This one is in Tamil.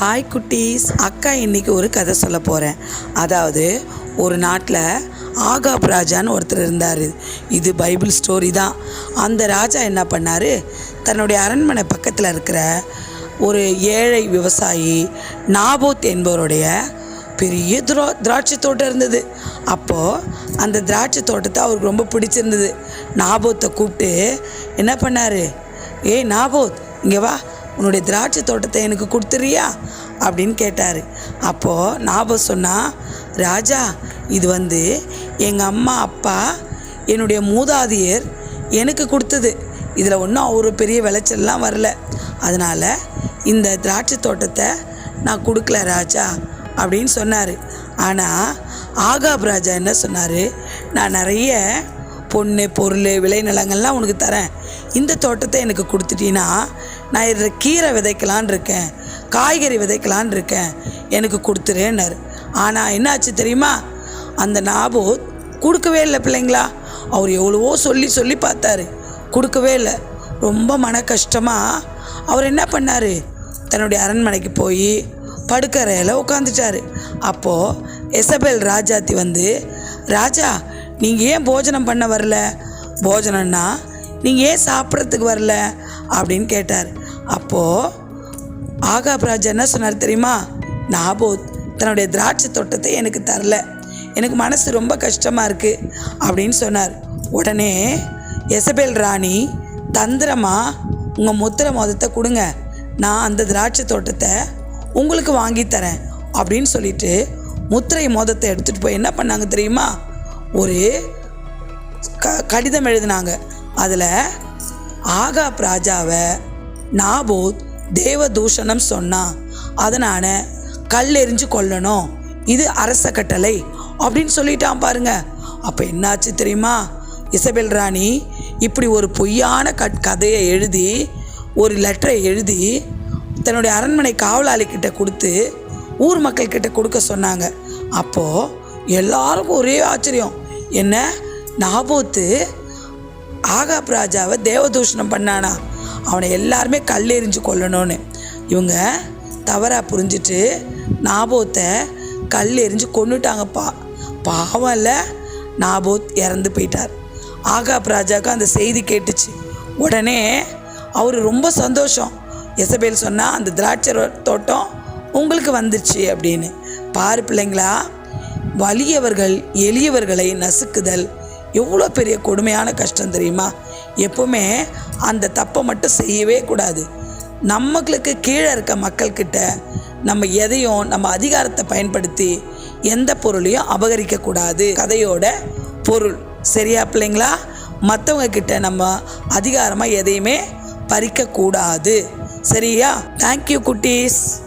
ஹாய் குட்டீஸ். அக்கா இன்னைக்கு ஒரு கதை சொல்ல போகிறேன் அதாவது ஒரு நாட்டில் ஆகாப் ராஜான்னு ஒருத்தர் இருந்தார். இது பைபிள் ஸ்டோரி தான். அந்த ராஜா என்ன பண்ணார்? தன்னுடைய அரண்மனை பக்கத்தில் இருக்கிற ஒரு ஏழை விவசாயி நாபோத் என்பவருடைய பெரிய திரா திராட்சை தோட்டம் இருந்தது. அப்போது அந்த திராட்சை தோட்டத்தை அவருக்கு ரொம்ப பிடிச்சிருந்தது. நாபோத்தை கூப்பிட்டு என்ன பண்ணார்? ஏய் நாபோத் இங்கே வா. உன்னுடைய திராட்சை தோட்டத்தை எனக்கு கொடுத்துறியா? அப்படின்னு கேட்டார். அப்போது ஞாபகம் சொன்னா ராஜா இது வந்து எங்கள் அம்மா அப்பா என்னுடைய மூதாதையர் எனக்கு கொடுத்தது. இதில் ஒன்றும் ஒரு பெரிய விளைச்சல்லாம் வரல. அதனால் இந்த திராட்சை தோட்டத்தை நான் கொடுக்கல ராஜா அப்படின்னு சொன்னார். ஆனால் ஆகாப் ராஜா என்ன சொன்னார்? நான் நிறைய பொண்ணு பொருள் விளைநிலங்கள்லாம் உனக்கு தரேன். இந்த தோட்டத்தை எனக்கு கொடுத்துட்டீன்னா நான் இதில் கீரை விதைக்கலான் இருக்கேன் காய்கறி விதைக்கலான் இருக்கேன் எனக்கு கொடுத்துருன்னாரு. ஆனால் என்னாச்சு தெரியுமா? அந்த நாபோத் கொடுக்கவே இல்லை பிள்ளைங்களா. அவர் எவ்வளவோ சொல்லி சொல்லி பார்த்தாரு. கொடுக்கவே இல்லை. ரொம்ப மன கஷ்டமாக அவர் என்ன பண்ணார்? தன்னுடைய அரண்மனைக்கு போய் படுக்கறையில் உட்காந்துட்டாரு அப்போது எசபெல் ராஜாத்தி வந்து ராஜா நீங்கள் ஏன் போஜனம் பண்ண வரல? போஜனம்னா நீங்கள் ஏன் சாப்பிட்றதுக்கு வரல? அப்படின்னு கேட்டார். அப்போது ஆகாப் ராஜா என்ன சொன்னார் தெரியுமா? நாபோத் தன்னுடைய திராட்சை தோட்டத்தை எனக்கு தரல. எனக்கு மனசு ரொம்ப கஷ்டமாக இருக்குது அப்படின்னு சொன்னார். உடனே எசபேல் ராணி தந்திரமாக உங்கள் முத்திரை மொதத்தை கொடுங்க. நான் அந்த திராட்சை தோட்டத்தை உங்களுக்கு வாங்கித்தரேன் அப்படின்னு சொல்லிட்டு முத்திரை மோதத்தை எடுத்துகிட்டு போய் என்ன பண்ணாங்க தெரியுமா? ஒரு க கடிதம் எழுதினாங்க. அதில் ஆகாப் ராஜாவை நாபோத் தேவதூஷணம் சொன்னான் அதனால் கல் எறிஞ்சு கொல்லணும் இது அரச கட்டளை அப்படின்னு சொல்லிட்டான் பாருங்க. அப்போ என்னாச்சு தெரியுமா? இசபெல் ராணி இப்படி ஒரு பொய்யான கட் கதையை எழுதி ஒரு லெட்டரை எழுதி தன்னுடைய அரண்மனை காவலாளிக்கிட்ட கொடுத்து ஊர் மக்கள்கிட்ட கொடுக்க சொன்னாங்க. அப்போது எல்லாருக்கும் ஒரே ஆச்சரியம். என்ன? நாபோத்து ஆகாப் ராஜாவை தேவதூஷணம் பண்ணானா? அவனை எல்லாருமே கல்லெறிஞ்சு கொல்லணும்னு. இவங்க தவறாக புரிஞ்சிட்டு நாபோத்தை கல் எறிஞ்சு கொண்டுட்டாங்கப்பா பாவம் இல்லை நாபோத் இறந்து போயிட்டார். ஆகாப் ராஜாவுக்கு அந்த செய்தி கேட்டுச்சு. உடனே அவர் ரொம்ப சந்தோஷம். எசபேல் சொன்னால் அந்த திராட்சை தோட்டம் உங்களுக்கு வந்துச்சு அப்படின்னு. பாரு பிள்ளைங்களா வலியவர்கள் எளியவர்களை நசுக்குதல் எவ்வளோ பெரிய கொடுமையான கஷ்டம் தெரியுமா? எப்போவுமே அந்த தப்பை மட்டும் செய்யவே கூடாது. நம்மளுக்கு கீழே இருக்க மக்கள்கிட்ட நம்ம எதையும் நம்ம அதிகாரத்தை பயன்படுத்தி எந்த பொருளையும் அபகரிக்கக்கூடாது. கதையோட பொருள். சரியா பிள்ளைங்களா? மற்றவங்க கிட்ட நம்ம அதிகாரமாக எதையுமே பறிக்கக்கூடாது. சரியா? தேங்க்யூ குட்டீஸ்.